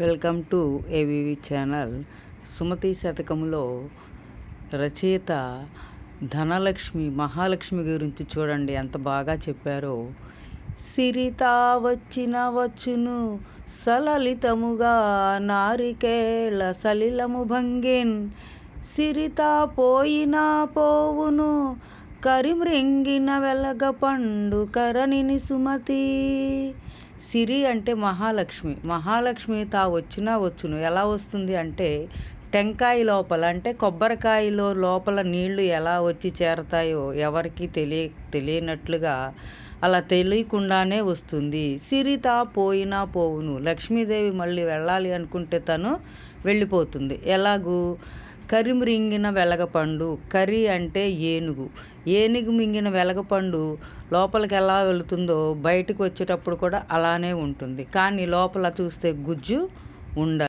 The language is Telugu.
Welcome to AVV channel. Sumathi శతకములో రచయిత ధనలక్ష్మి మహాలక్ష్మి గురించి చూడండి. ఎంత బాగా చెప్పారో. సిరిత వచ్చిన వచ్చును సలలితముగా నారికేళ సలిలము భంగిన్. సిరిత పోయినా పోవును కరిమ్రింగిన వెలగ పండు కరణిని సుమతి. సిరి అంటే మహాలక్ష్మి. మహాలక్ష్మి తా వచ్చినా వచ్చును. ఎలా వస్తుంది అంటే టెంకాయ లోపల అంటే కొబ్బరికాయలో లోపల నీళ్ళు ఎలా వచ్చి చేరతాయో ఎవరికి తెలియ తెలియనట్లుగా అలా తెలియకుండానే వస్తుంది. సిరిత పోయినా పోవును. లక్ష్మీదేవి మళ్ళీ వెళ్ళాలి అనుకుంటే తను వెళ్ళిపోతుంది. ఎలాగూ కరిమిరింగిన వెలగపండు కరి అంటే ఏనుగు. ఏనుగు మింగిన వెలగపండు లోపలికి ఎలా వెళుతుందో బయటకు వచ్చేటప్పుడు కూడా అలానే ఉంటుంది. కానీ లోపల చూస్తే గుజ్జు ఉండ